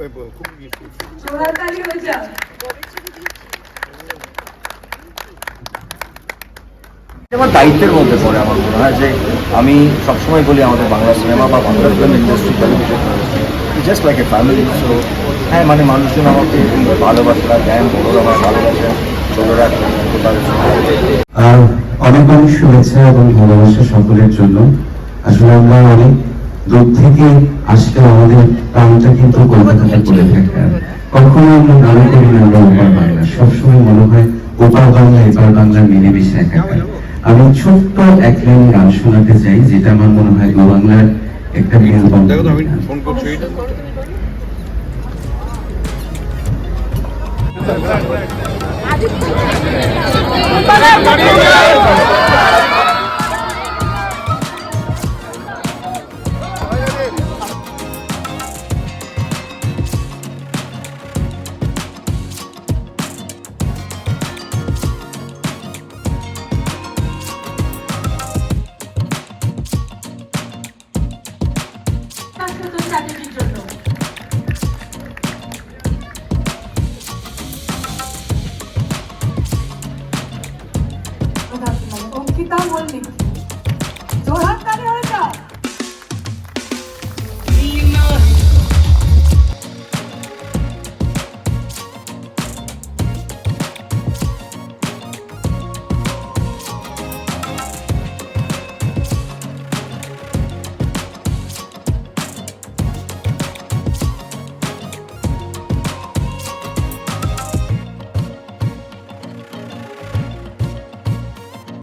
জোড়াতালি হয়ে আমার দায়িত্বের মধ্যে পড়ে আমার মনে হয় যে আমি সবসময় বলি আমাদের বাংলা সিনেমা বা Bangla film industry just like a family so হ্যাঁ মানে মানুষজন আমাকে ভালোবাসা দেন, বড়রা আমার ভালোবাসেন ছোটরা আর অনেক অনেক শুভেচ্ছা এবং ভালোবাসা সকলের জন্য। আসলে আমরা অনেক দূর থেকে আসলে আমাদের প্রাণটা কিন্তু কলকাতাতে পড়ে থাকে। কখনো আমরা মনে করি না আমরা ওপার বাংলা সবসময় মনে হয় ওপার বাংলা এপার বাংলা মিলেমিশে একাকার। আমি ছোট্ট এক লাইন গান শোনাতে চাই যেটা আমার মনে হয় গো বাংলার একটা মেলবন্ধন ফোন अंकिता बोलने